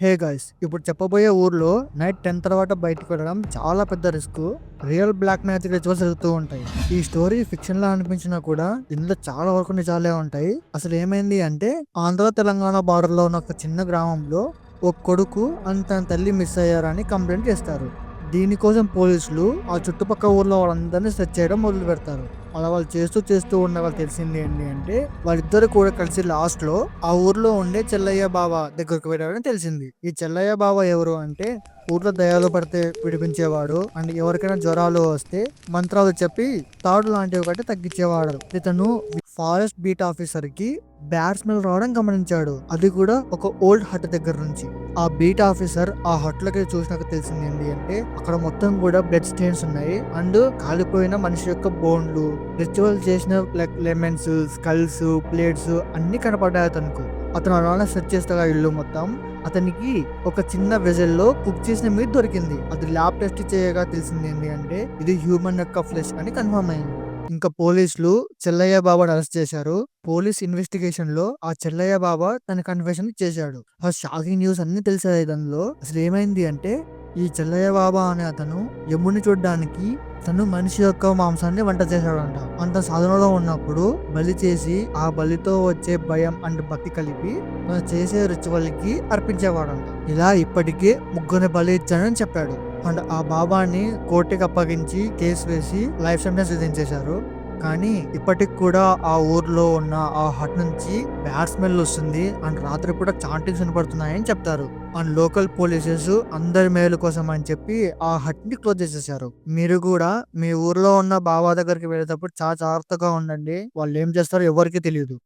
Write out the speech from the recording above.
Hey guys ఇప్పుడు చెప్పబోయే ఊర్లో నైట్ టెన్ తర్వాత బయటకు వెళ్ళడం చాలా పెద్ద risk. Real black magic rituals జరుగుతూ ఉంటాయి. ఈ స్టోరీ ఫిక్షన్ లా అనిపించినా కూడా ఇందులో చాలా వరకు నిజాలే ఉంటాయి. అసలు ఏమైంది అంటే ఆంధ్ర తెలంగాణ బార్డర్లో ఉన్న ఒక చిన్న గ్రామంలో ఒక కొడుకు అని తన తల్లి మిస్ అయ్యారని కంప్లైంట్ చేస్తారు. దీనికోసం పోలీసులు ఆ చుట్టుపక్కల ఊర్లో వాళ్ళందరినీ సెర్చ్ చేయడం మొదలు పెడతారు అలా వాళ్ళు చేస్తూ చేస్తూ ఉన్న వాళ్ళు తెలిసింది ఏంటి అంటే వాళ్ళిద్దరు కూడా కలిసి లాస్ట్లో ఆ ఊర్లో ఉండే చెల్లయ్య బావ దగ్గరకు వెళ్ళారని తెలిసింది. ఈ చెల్లయ్య బావ ఎవరు అంటే ఊర్లో దయాలు పడితే విడిపించేవాడు అండ్ ఎవరికైనా జ్వరాలు వస్తే మంత్రాలు చెప్పి తాడు లాంటివి ఒకటి తగ్గించేవాడు. ఇతను ఫారెస్ట్ బీట్ ఆఫీసర్కి బ్యాడ్ స్మెల్ రావడం గమనించాడు. అది కూడా ఒక ఓల్డ్ హట్ దగ్గర నుంచి. ఆ బీట్ ఆఫీసర్ ఆ హట్ లకి చూసినాక తెలిసింది ఏంటి అంటే అక్కడ మొత్తం కూడా బ్లడ్ స్టెయిన్స్ ఉన్నాయి. అండ్ కాలిపోయిన మనిషి యొక్క బోన్లు రిచువల్ చేసిన లైక్ లెమన్స్ స్కల్స్ ప్లేట్స్ అన్ని కనపడ్డాయి అతనుకు. అతను అలానే సెర్చ్ చేస్తాగా ఇల్లు మొత్తం. అతనికి ఒక చిన్న వెజల్లో కుక్ చేసిన మీట్ దొరికింది. అది ల్యాబ్ టెస్ట్ చేయగా తెలిసింది ఏంటి అంటే ఇది హ్యూమన్ యొక్క ఫ్లెష్ అని కన్ఫర్మ్ అయింది. ఇంకా పోలీసులు చెల్లయ్య బాబాను అరెస్ట్ చేశారు. పోలీస్ ఇన్వెస్టిగేషన్లో ఆ చెల్లయ్య బాబా తన కన్ఫెషన్ చేశాడు. ఆ షాకింగ్ న్యూస్ అన్ని తెలిసాయి దానిలో. అసలు ఏమైంది అంటే ఈ చెల్లయ్య బాబా అనే అతను యముని చూడడానికి తను మనిషి యొక్క మాంసాన్ని వంట చేశాడంట. అంత సాధనలో ఉన్నప్పుడు బలి చేసి ఆ బలితో వచ్చే భయం అండ్ భక్తి కలిపి తను చేసే రిచువల్కి అర్పించేవాడంట. ఇలా ఇప్పటికే ముగ్గురిని బలి ఇచ్చాడని చెప్పాడు. అండ్ ఆ బాబాని కోర్టుకి అప్పగించి కేసు వేసి లైఫ్ సెంటెన్స్ విధించేశారు. కానీ ఇప్పటికి కూడా ఆ ఊర్లో ఉన్న ఆ హట్ నుంచి బ్యాడ్ స్మెల్ వస్తుంది అండ్ రాత్రి కూడా చాంటింగ్స్ వినపడుతున్నాయని చెప్తారు. అండ్ లోకల్ పోలీసెస్ అందరి మేలు కోసం అని చెప్పి ఆ హట్ని క్లోజ్ చేసేసారు. మీరు కూడా మీ ఊర్లో ఉన్న బావా దగ్గరికి వెళ్ళేటప్పుడు చాలా జాగ్రత్తగా ఉండండి. వాళ్ళు ఏం చేస్తారో ఎవరికి తెలియదు.